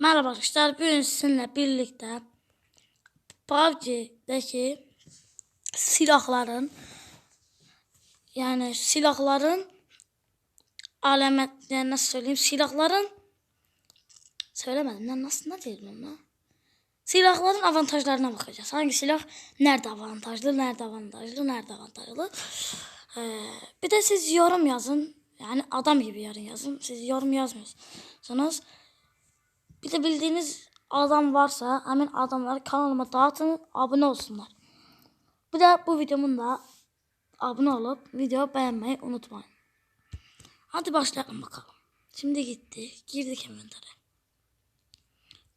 Merhaba arkadaşlar. Bugün sizinle birlikte PUBG'deki silahların yani silahların alamet yani nasıl söyleyeyim silahların söylemedim lan nasıl ne diyelim ona silahların avantajlarına bakacağız. Hangi silah nerede avantajlı, nerede avantajlı, nerede avantajlı. Ee, bir de siz yorum yazın. Yani adam gibi yarın yazın. Siz yorum yazmıyorsunuz. Bir de bildiğiniz adam varsa hemen adamları kanalıma dağıtın abone olsunlar. Bir de bu videomun da abone olup video beğenmeyi unutmayın. Hadi başlayalım bakalım. Şimdi gitti. Girdik inventory.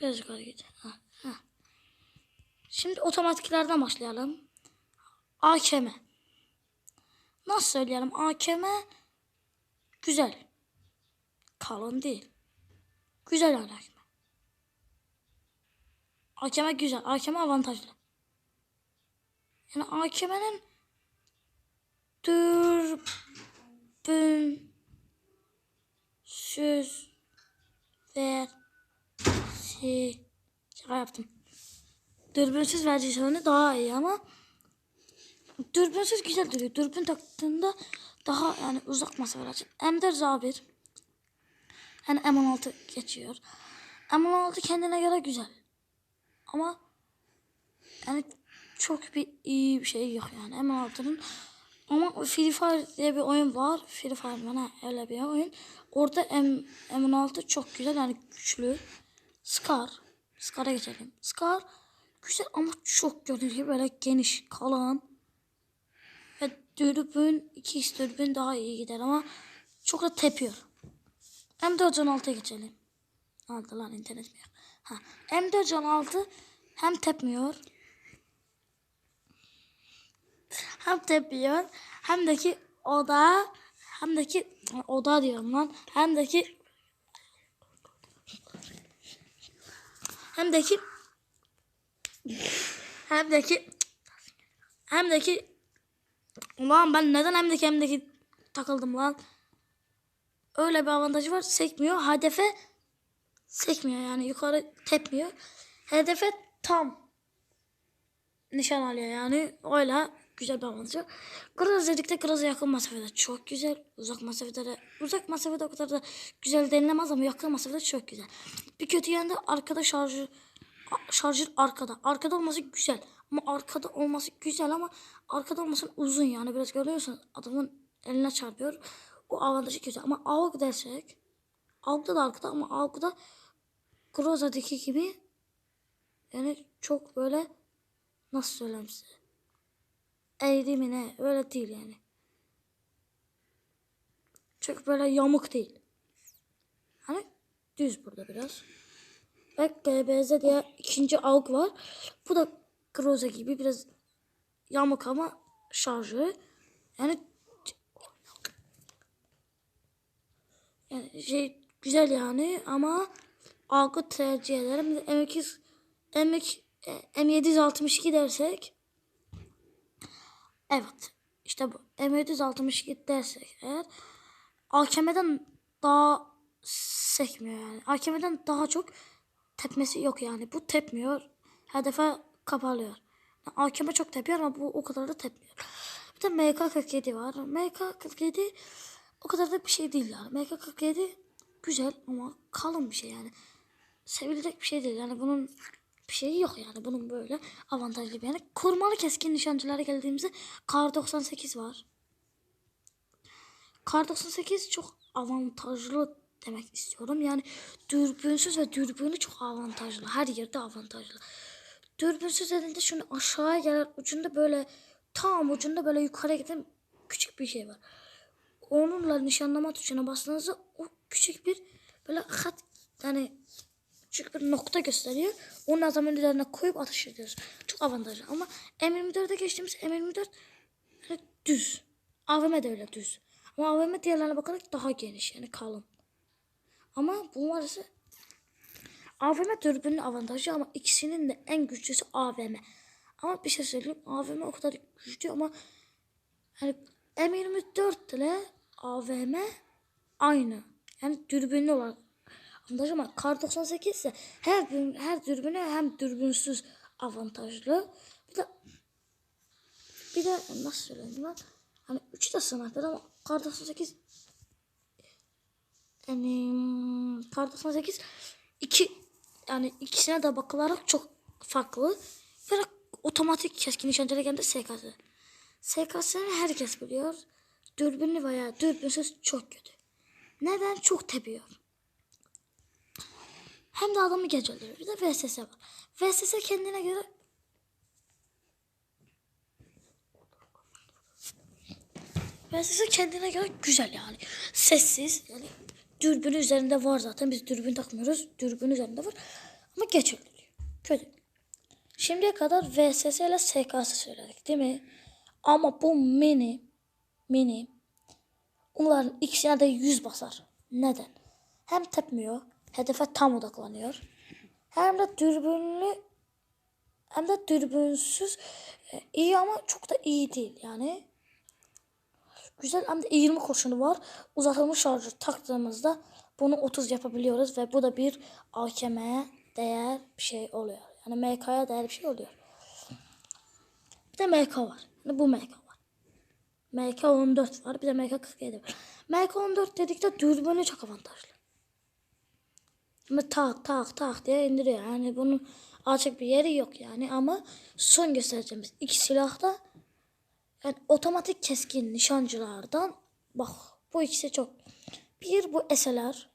Biraz yukarı git. Ha, ha. Şimdi otomatiklerden başlayalım. AKM. Nasıl söyleyelim? AKM güzel. Kalın değil. Güzel AKM. AKM güzel. AKM avantajlı. Yani AKM'nin dürbün söz versi şaka yaptım. Dürbünsüz versiyonu daha iyi ama dürbünsüz güzel duruyor. Dürbün taktığında daha yani uzak mesafeler için. M4 A1 yani M16 geçiyor. M16 kendine göre güzel. Ama yani çok bir iyi bir şey yok yani M16'nın. Ama Free Fire diye bir oyun var. Free Fire bana öyle bir oyun. Orada M, M16 çok güzel yani güçlü. Scar. Scar'a geçelim. Scar güzel ama çok gördüğünüz böyle geniş, kalın. Ve dürbün, iki dürbün daha iyi gider ama çok da tepiyor. M416'ya geçelim. Aldı lan internet mi? Ha. M416 hem tepmiyor. Hem tepiyor hem de ki oda hem de ki oda diyorum lan. Hem de ki hem de ki hem de ki hem de ki ulan ben neden hem de ki hem de ki takıldım lan? Öyle bir avantajı var sekmiyor. Hedefe sekmiyor yani yukarı tepmiyor. Hedefe tam nişan alıyor yani öyle güzel bir avantajı. Graz dedikte Graz'a yakın mesafede çok güzel. Uzak mesafede de, uzak mesafede o kadar da güzel denilemez ama yakın mesafede çok güzel. Bir kötü yanında arkada şarjı şarjır arkada. Arkada olması güzel. Ama arkada olması güzel ama arkada olması uzun yani biraz görüyorsun adamın eline çarpıyor. O avantajı kötü ama AUG dersek AUG'da da arkada ama AUG'da Groza'daki gibi yani çok böyle nasıl söyleyeyim size eğri mi ne öyle değil yani. Çok böyle yamuk değil. Hani düz burada biraz. Ve GBZ diye ikinci AUG var. Bu da Groza gibi biraz yamuk ama şarjı. Yani yani şey güzel yani ama AUG'u tercih ederim. M2 M2 M762 dersek Evet. İşte bu. M762 dersek eğer AKM'den daha sekmiyor yani. AKM'den daha çok tepmesi yok yani. Bu tepmiyor. Hedefe kapalıyor. Yani AKM çok tepiyor ama bu o kadar da tepmiyor. Bir de MK47 var. MK47 o kadar da bir şey değil yani. MK47 güzel ama kalın bir şey yani. Sevilecek bir şey değil. Yani bunun bir şey yok yani bunun böyle avantajlı bir yani. Kurmalı keskin nişancılara geldiğimizde Kar 98 var. Kar 98 çok avantajlı demek istiyorum. Yani dürbünsüz ve dürbünü çok avantajlı. Her yerde avantajlı. Dürbünsüz dediğinde şunu aşağıya gelen ucunda böyle tam ucunda böyle yukarı giden küçük bir şey var. Onunla nişanlama tuşuna bastığınızda o küçük bir böyle hat yani küçük bir nokta gösteriyor. Onun adamın üzerine koyup atış ediyoruz. Çok avantajlı ama M24'e geçtiğimiz M24 yani düz. AVM de öyle düz. Ama AVM diğerlerine bakarak daha geniş yani kalın. Ama bunlar ise AVM dürbünün avantajı ama ikisinin de en güçlüsü AVM. Ama bir şey söyleyeyim AVM o kadar güçlü ama yani M24 ile AVM aynı. Yani dürbünlü olarak avantajlı ama kar 98 ise her her dürbünü hem dürbünsüz avantajlı. Bir de bir de nasıl söyleyeyim ben? Hani üçü de sniper ama kar 98 yani kar 98 iki yani ikisine de bakılarak çok farklı. Ve otomatik keskin nişancıyla geldi SKS. SKS'ni herkes biliyor. Dürbünlü veya dürbünsüz çok kötü. Neden? Çok tepiyor. Hem de adamı gece öldürüyor. Bir de VSS var. VSS kendine göre VSS kendine göre güzel yani. Sessiz yani dürbün üzerinde var zaten. Biz dürbün takmıyoruz. Dürbün üzerinde var. Ama geç öldürüyor. Kötü. Şimdiye kadar VSS ile SKS söyledik değil mi? Ama bu mini mini onların ikisine de 100 basar. Neden? Hem tepmiyor, hedefe tam odaklanıyor. Hem de dürbünlü hem de dürbünsüz e, iyi ama çok da iyi değil yani. Güzel hem de 20 kurşunu var. Uzatılmış şarjı taktığımızda bunu 30 yapabiliyoruz ve bu da bir AKM'ye değer bir şey oluyor. Yani MK'ya değer bir şey oluyor. Bir de MK var. Yani bu MK var. MK14 var. Bir de MK47 var. MK14 dedikte dürbünü çok avantajlı. Ama tak tak tak diye indiriyor. Yani bunun açık bir yeri yok yani ama son göstereceğimiz iki silah da yani otomatik keskin nişancılardan bak bu ikisi çok. Bir bu SLR.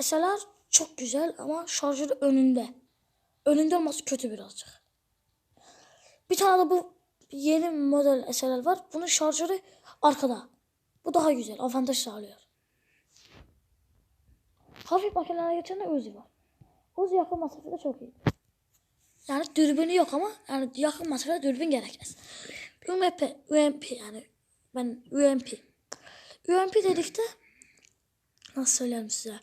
SLR çok güzel ama şarjörü önünde. Önünde olması kötü birazcık. Bir tane de bu yeni model SLR var. Bunun şarjörü arkada. Bu daha güzel. Avantaj sağlıyor. Hafif makinelere geçen de Uzi var. Uzi yakın mesafede çok iyi. Yani dürbünü yok ama yani yakın mesafede dürbün gerekmez. UMP, UMP yani ben UMP. UMP dedikte nasıl söylerim size?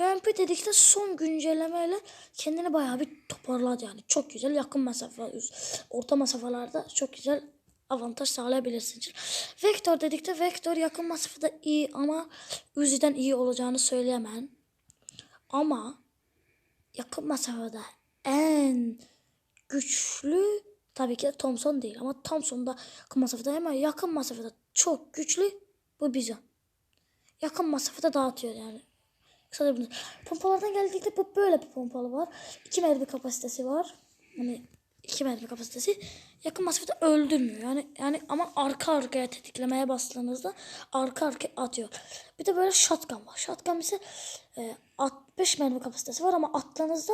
UMP dedikte son güncellemeyle kendini bayağı bir toparladı yani. Çok güzel yakın mesafe, orta mesafelerde çok güzel avantaj sağlayabilirsin. Vektör dedikte Vektör yakın mesafede iyi ama Uzi'den iyi olacağını söyleyemem. Ama yakın mesafede en güçlü tabii ki de Thompson değil ama Thompson da yakın mesafede ama yakın mesafede çok güçlü bu Bizon. Yakın mesafede dağıtıyor yani. Kısaca bunu. Pompalardan geldikte bu böyle bir pompalı var. İki mermi kapasitesi var. Yani iki mermi kapasitesi yakın mesafede öldürmüyor. Yani yani ama arka arkaya tetiklemeye bastığınızda arka arkaya atıyor. Bir de böyle shotgun var. Shotgun ise e, 65 mermi kapasitesi var ama attığınızda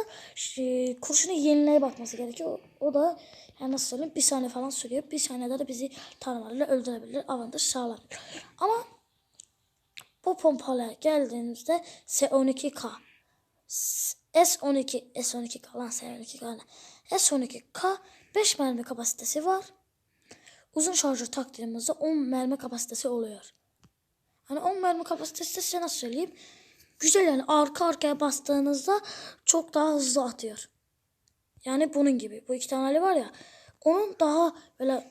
e, kurşunu yenileye bakması gerekiyor. O, o da yani nasıl söyleyeyim bir saniye falan sürüyor. Bir saniyede de bizi tarımayla öldürebilir. Avantaj sağlar. Ama bu pompalıya geldiğinizde S12K S12 S12K lan S12K S12K 5 mermi kapasitesi var. Uzun şarjör taktığımızda 10 mermi kapasitesi oluyor. Hani 10 mermi kapasitesi size nasıl söyleyeyim? Güzel yani arka arkaya bastığınızda çok daha hızlı atıyor. Yani bunun gibi. Bu iki tane var ya. Onun daha böyle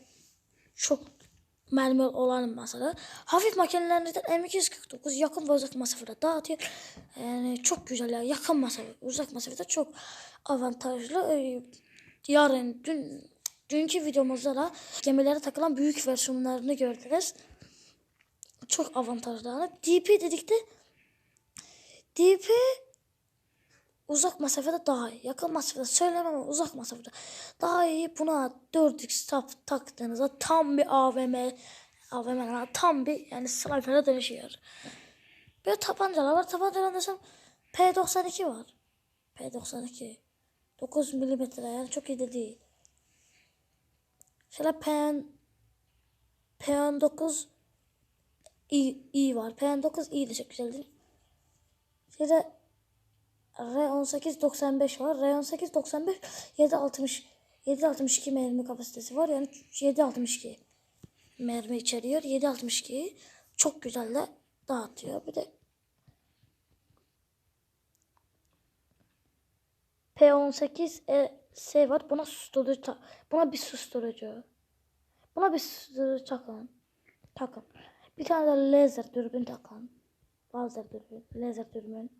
çok mermi olan mesela. Hafif makinelerinizden M249 yakın ve uzak mesafede dağıtıyor. Yani çok güzel ya. Yakın mesafe, uzak mesafede çok avantajlı. Yarın, dün dünkü videomuzda da gemilere takılan büyük versiyonlarını gördünüz. Çok avantajlı. DP dedikte DP uzak mesafede daha iyi. Yakın mesafede söylemem ama uzak mesafede daha iyi. Buna 4x tap taktığınızda tam bir AVM AVM tam bir yani sniper'e dönüşüyor. Böyle tabancalar var. Tabancalar desem P92 var. P92. 9 milimetre yani çok iyi de değil. Şöyle P P9 iyi, iyi var. P9 iyi de çok güzel değil. Şöyle R18 95 var. R18 95 760 762 mermi kapasitesi var. Yani 762 mermi içeriyor. 762 çok güzel de dağıtıyor. Bir de P18 e, S var. Buna susturucu buna bir susturucu. Buna bir susturucu takın. Takın. Bir tane de laser dürbün takın. lazer dürbün, lazer dürbün.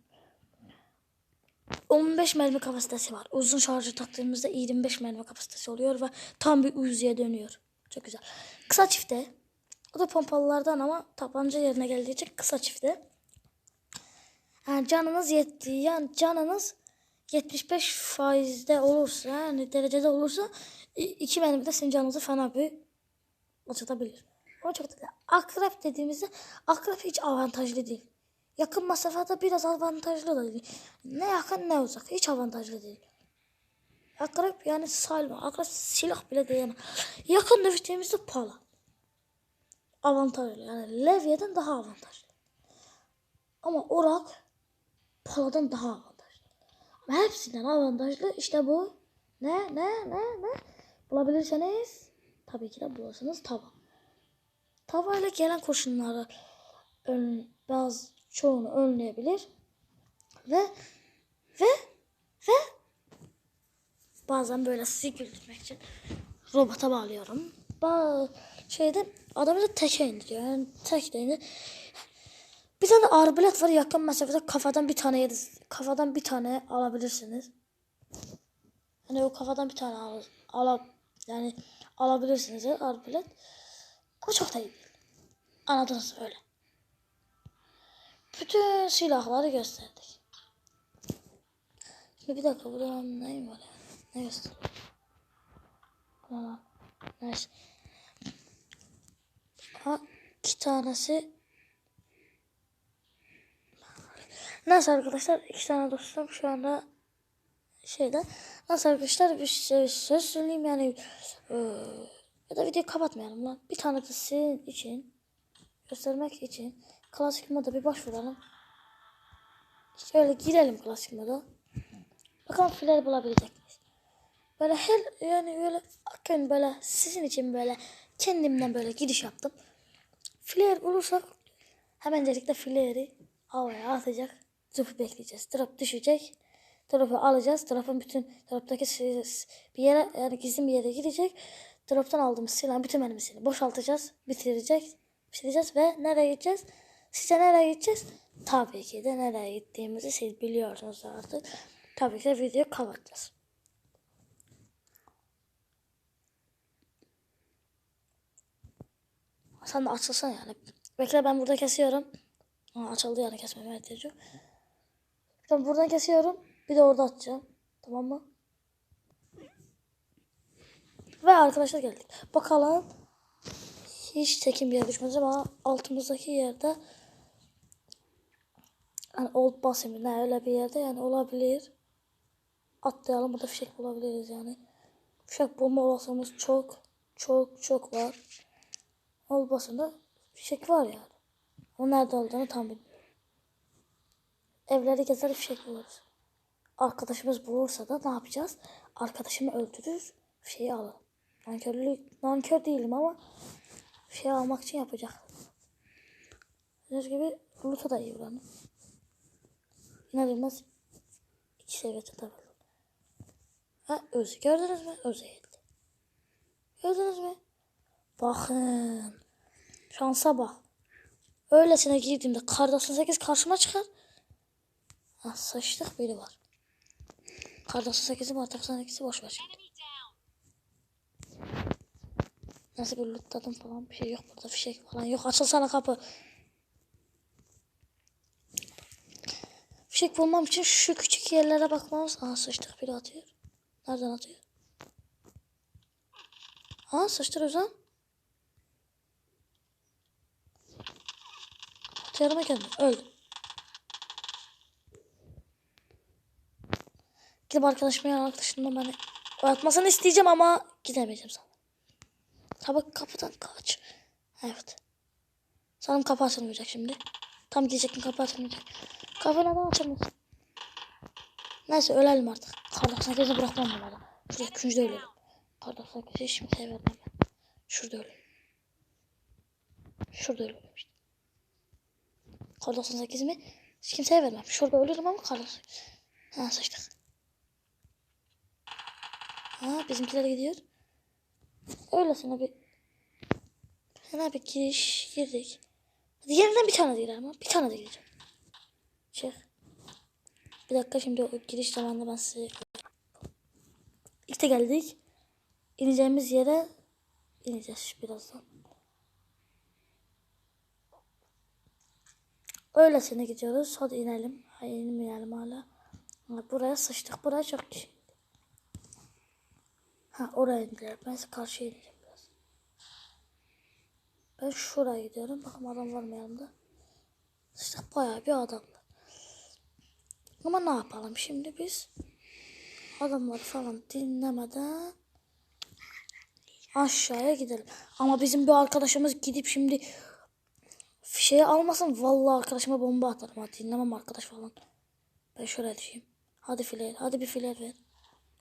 15 mermi kapasitesi var. Uzun şarjı taktığımızda 25 mermi kapasitesi oluyor ve tam bir Uzi'ye dönüyor. Çok güzel. Kısa çifte. O da pompalılardan ama tabanca yerine geldiği için kısa çifte. Yani canınız yettiği yani canınız 75 faizde olursa yani derecede olursa iki mermi de sizin canınızı fena bir acıtabilir. Ama çok da akrep dediğimizde akrep hiç avantajlı değil. Yakın mesafede biraz avantajlı da değil. Ne yakın ne uzak hiç avantajlı değil. Akrep yani sayılma. Akrep silah bile değil. Yakın dövüştüğümüzde pala. Avantajlı yani levyeden daha avantajlı. Ama orak paladan daha avantajlı. Hepsinden avantajlı işte bu. Ne ne ne ne? Bulabilirseniz tabii ki de bulursunuz tava. Tavayla gelen kurşunları ön, bazı çoğunu önleyebilir ve ve ve bazen böyle sizi güldürmek için robota bağlıyorum. Ba şeyde adamı da teke indiriyor. Yani tek de indir. Bir tane arbalet var yakın mesafede kafadan bir tane yedi- kafadan bir tane alabilirsiniz. Hani o kafadan bir tane al, ala, yani alabilirsiniz arbalet. Ama çok da iyi değil. Anladınız öyle. Bütün silahları gösterdik. Şimdi bir dakika burada neyim var ya? Ne gösteriyor? Aa, neyse. Ha, iki tanesi Neyse arkadaşlar iki tane dostum şu anda şeyde. Nasıl arkadaşlar bir şey, söz söyleyeyim yani eee, ya da videoyu kapatmayalım lan. Bir tane de sizin için göstermek için klasik moda bir başvuralım. Şöyle girelim klasik moda. Bakalım filer bulabilecek miyiz? Böyle her yani böyle akın böyle sizin için böyle kendimden böyle giriş yaptım. Flare bulursak hemencelikle flare'i havaya atacak. Drop'u bekleyeceğiz. Drop düşecek. Drop'u alacağız. Drop'un bütün drop'taki bir yere yani gizli bir yere gidecek. Drop'tan aldığımız silahın bütün mermisini boşaltacağız. Bitirecek. Bitireceğiz ve nereye gideceğiz? Size nereye gideceğiz? Tabii ki de nereye gittiğimizi siz biliyorsunuz artık. Tabii ki de videoyu kapatacağız. Sen de açılsan yani. Bekle ben burada kesiyorum. Açıldı yani kesmeme ihtiyacı. Ben buradan kesiyorum. Bir de orada atacağım. Tamam mı? Ve arkadaşlar geldik. Bakalım. Hiç tekin bir yer düşmez ama altımızdaki yerde hani old basimi ne öyle bir yerde yani olabilir. Atlayalım burada fişek bulabiliriz yani. Fişek bulma olasılığımız çok çok çok var. Old basında fişek var yani. Ama nerede olduğunu tam bilmiyorum. Evleri gezer fişek buluruz. Arkadaşımız bulursa da ne yapacağız? Arkadaşımı öldürür, şeyi alır. Nankörlük, nankör değilim ama şey almak için yapacak. Gördüğünüz gibi loot'a da iyi buranın. İnmez iki seviyede tabii. Ha özü gördünüz mü? Özü geldi. Gördünüz mü? Bakın. Şansa bak. Öylesine girdiğimde kar 98 karşıma çıkar. Ha sıçtık biri var. Kar 98'i var 98'i boş ver şimdi. Nasıl bir lootladım falan bir şey yok burada fişek falan yok. Açılsana kapı. Fişek bulmam için şu küçük yerlere bakmamız. Aha sıçtık biri atıyor. Nereden atıyor? Aha sıçtır Özan. Atıyorum kendimi. Öldüm. Gidip arkadaşımın yanına arkadaşımdan beni atmasını isteyeceğim ama gidemeyeceğim sana. Tabi kapıdan kaç. Evet. Sanırım kapı açılmayacak şimdi. Tam gidecektim kapı açılmayacak. Kapı neden açılmıyor? Neyse ölelim artık. Kardeşine gezi bırakmam bunlara. Şuraya küncde ölelim. Kardeşine gezi hiç kimseye vermem ben. Şurada ölelim. Şurada ölelim işte. Kar 98 mi? Hiç kimseye vermem. Şurada ölürüm ama kar 98. Ha sıçtık. Ha bizimkiler gidiyor. Öylesine bir Fena bir giriş girdik. Hadi yeniden bir tane değil ama bir tane de gireceğim. Çık. Bir dakika şimdi o giriş zamanında ben size... İşte geldik. İneceğimiz yere ineceğiz birazdan. Öylesine gidiyoruz. Hadi inelim. Hayır inmeyelim hala. Ha, Buraya sıçtık. Buraya çok. Ha oraya indiler. Ben karşıya ineceğim biraz. Ben şuraya gidiyorum. Bakın adam var mı yanımda? Sıçtık bayağı bir adam. Ama ne yapalım şimdi biz? Adamları falan dinlemeden aşağıya gidelim. Ama bizim bir arkadaşımız gidip şimdi fişeği almasın. Vallahi arkadaşıma bomba atarım. Ha, dinlemem arkadaş falan. Ben şuraya düşeyim. Hadi filer. Hadi bir filer ver.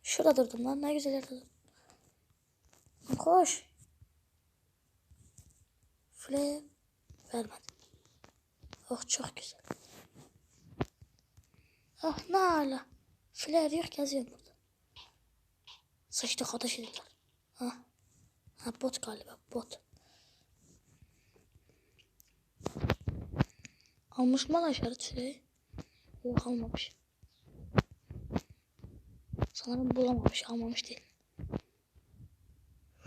Şurada durdum lan. Ne güzel yerde durdum. Koş. Filer. Vermedi. Oh çok güzel. Ah ne hala. Filer yok geziyorum burada. Sıçtık ateş ediyorlar. Ha. Ha bot galiba bot. Almış mı lan işaret şeyi? Yok almamış. Sanırım bulamamış almamış değil.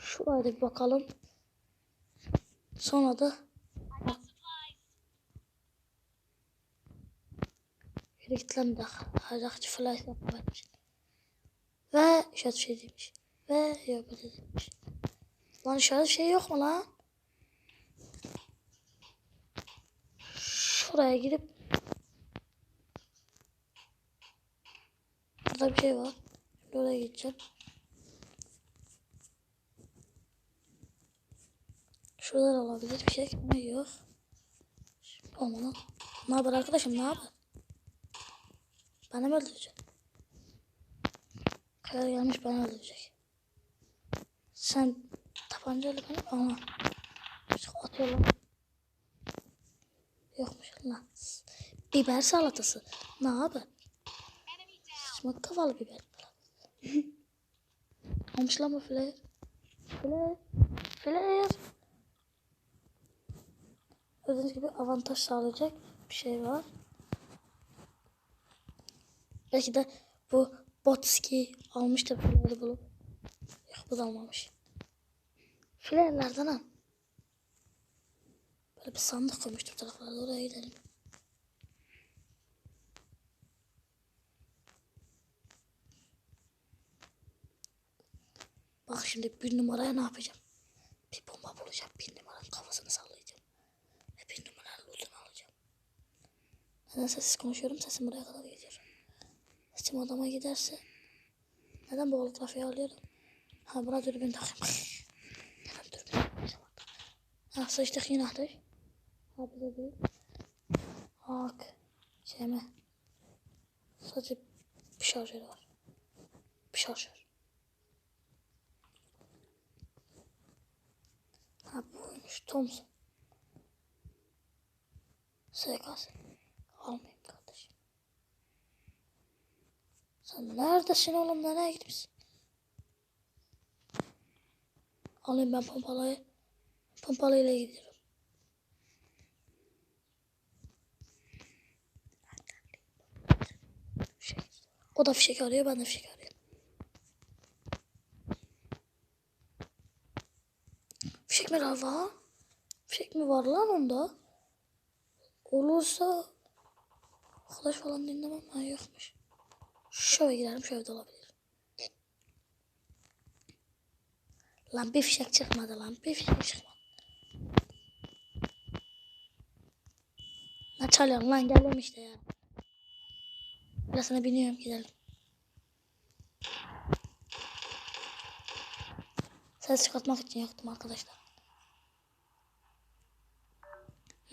Şuraya da bir bakalım. Sonra da bak. Yürü git flash yapmamış. Ve işaret şey demiş. Ve yok böyle demiş. Lan işaret şey yok mu lan? Şuraya gidip Burada bir şey var. Oraya gideceğim. Şuradan olabilir bir şey ama yok. Olmalı. Ne haber arkadaşım ne haber? Bana mı öldüreceksin? Kaya gelmiş bana öldürecek. Sen tabancayla beni ama atıyorlar. Yokmuş lan. Biber salatası. Ne haber? Sıçmak kafalı biber. Olmuş lan bu filer. Filer. Filer. Gördüğünüz gibi avantaj sağlayacak bir şey var. Belki de bu botski almış da fileri bulup. Yok bu da almamış. Filer nereden lan? Böyle bir sandık koymuştum taraflarda oraya gidelim. Bak şimdi bir numaraya ne yapacağım? Bir bomba bulacağım. Bir numaranın kafasını sallayacağım. Ve bir numaranın lootunu alacağım. Neden sessiz konuşuyorum? Sesim buraya kadar geliyor. Sesim adama giderse neden bu holografiyi alıyorum? Ha buna dürbün takayım. Hemen dürbün. Ha sıçtık yine ateş. Ha bize değil. Bak. Şey mi? Sadece bir şarjör var. Bir şarjör. Ha buymuş Thompson. SKS. Almayayım kardeşim. Sen neredesin oğlum nereye gitmişsin? Alayım ben pompalayı. Pompalıyla gidiyorum. O da fişek arıyor ben de fişek arıyorum. Fişek mi var? Fişek mi var lan onda? Olursa arkadaş falan dinlemem ha yokmuş. Şöyle gidelim şu evde olabilir. Lan bir fişek çıkmadı lan bir fişek çıkmadı. Ne çalıyorsun lan geliyorum işte ya. Birazına biniyorum gidelim. Ses çıkartmak için yaptım arkadaşlar.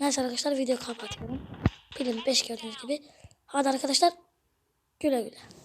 Neyse arkadaşlar video kapatıyorum. Bilim 5 gördüğünüz gibi. Hadi arkadaşlar güle güle.